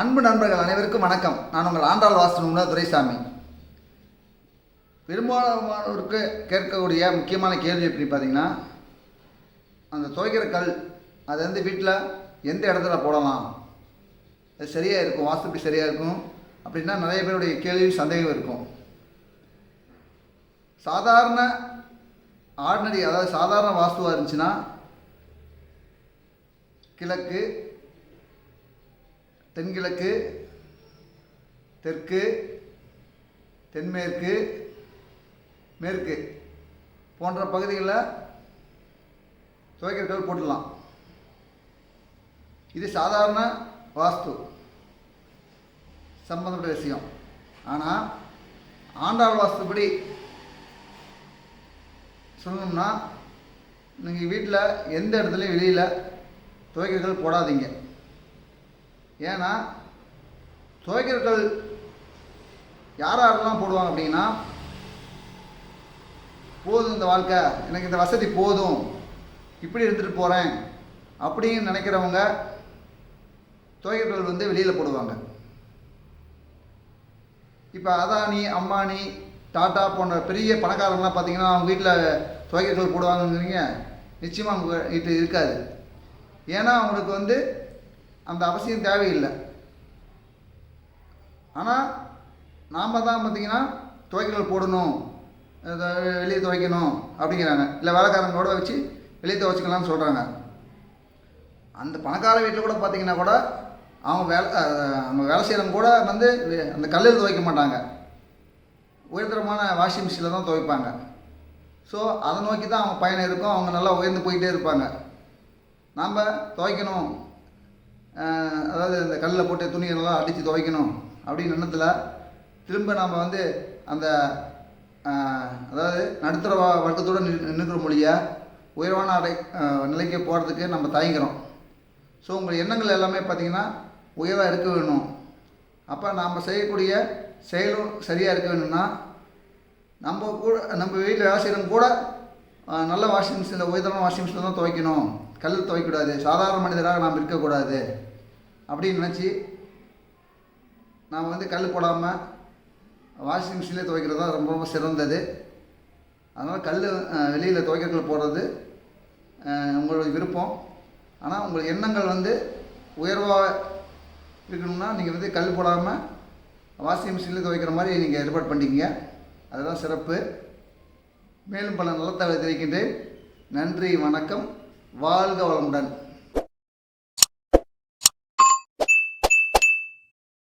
அன்பு நண்பர்கள் அனைவருக்கும் வணக்கம். நான் உங்கள் ஆண்டாள் வாசனம் துரைசாமி. பெரும்பாலானோருக்கு கேட்கக்கூடிய முக்கியமான கேள்வி எப்படி பார்த்தீங்கன்னா அந்த துவைக்கிற கல் அது வந்து வீட்டில் எந்த இடத்துல போடலாம்? அது சரியாக இருக்கும் வாஸ்துப்பி சரியாக இருக்கும். அப்படின்னா நிறைய பேருடைய கேள்வி சந்தேகம் இருக்கும். சாதாரண ஆர்டினரி அதாவது சாதாரண வாஸ்துவாக இருந்துச்சுன்னா கிழக்கு தென்கிழக்கு தெற்கு தென்மேற்கு மேற்கு போன்ற பகுதிகளில் துவைக்கிறக்கல் போட்டுடலாம் இது சாதாரண வாஸ்து சம்பந்தப்பட்ட விஷயம். ஆனால் ஆண்டாள் வாஸ்துப்படி சொல்லணும்னா நீங்கள் வீட்டில் எந்த இடத்துலையும் வெளியில் துவைக்கிறக்கல் போடாதீங்க. ஏன்னா துவைக்கிறக்கள் யார் யாரெல்லாம் போடுவாங்க அப்படின்னா போதும் இந்த வாழ்க்கை எனக்கு இந்த வசதி போதும் இப்படி எடுத்துகிட்டு போகிறேன் அப்படின்னு நினைக்கிறவங்க துவைக்கிறக்கள் வந்து வெளியில் போடுவாங்க. இப்போ அதானி அம்பானி டாட்டா போன்ற பெரிய பணக்காரங்களாம் பார்த்தீங்கன்னா அவங்க வீட்டில் துவைக்கிறக்கல் போடுவாங்கங்கிறீங்க நிச்சயமாக அவங்க இது இருக்காது. ஏன்னா அவங்களுக்கு வந்து அந்த அவசியம் தேவையில்லை. ஆனால் நாம் தான் பார்த்திங்கன்னா துவைக்கல் போடணும் வெளியே துவைக்கணும் அப்படிங்கிறாங்க. இல்லை வேலைக்காரங்களோட வச்சு வெளியே துவைச்சிக்கலாம்னு சொல்கிறாங்க அந்த பணக்கார வீட்டில் கூட பார்த்தீங்கன்னா கூட அவங்க வேலை அவங்க வேலை செய்கிறவங்க கூட வந்து அந்த கல்லில் துவைக்க மாட்டாங்க. உயர்தரமான வாஷிங் மிஷினில் தான் துவைப்பாங்க. ஸோ அதை நோக்கி தான் அவங்க பயணம் இருக்கும். அவங்க நல்லா உயர்ந்து போயிட்டே இருப்பாங்க. நாம் துவைக்கணும். அதாவது இந்த கல்லில் போட்டு துணிகளெல்லாம் அடித்து துவைக்கணும் அப்படின்னு எண்ணத்தில் திரும்ப நாம் வந்து அந்த அதாவது நடுத்தர வர்க்கத்தோடு நின்றுக்கிற மொழிய உயர்வான அடை நிலைக்கு போகிறதுக்கு நம்ம தயங்குகிறோம் ஸோ உங்கள் எண்ணங்கள் எல்லாமே பார்த்திங்கன்னா உயர்வாக இருக்க வேணும். அப்போ நாம் செய்யக்கூடிய செயலும் சரியாக இருக்க வேணும்னா நம்ம கூட நம்ம வீட்டில் வேலை செய்கிறவங்க கூட நல்ல வாஷிங் மிஷினில் உயர்தரமான வாஷிங் மிஷினில் தான் துவைக்கணும். கல் துவைக்கக்கூடாது. சாதாரண மனிதராக நாம் இருக்கக்கூடாது. அப்படின்னு நினச்சி நாம் வந்து கல் போடாமல் வாஷிங் மிஷினில் துவைக்கிறது தான் ரொம்ப ரொம்ப சிறந்தது. அதனால் கல் வெளியில் துவைக்கல் போடுறது உங்களுடைய விருப்பம். ஆனால் உங்கள் எண்ணங்கள் வந்து உயர்வாக இருக்கணும்னா நீங்கள் வந்து கல் போடாமல் வாஷிங் மிஷினில் துவைக்கிற மாதிரி நீங்கள் ஏற்பாடு பண்ணிக்கிங்க. அதுதான் சிறப்பு. மேலும் பல நலத்தகவலை தெரிவிக்கின்றேன். நன்றி வணக்கம். வாழ்க வளமுடன்.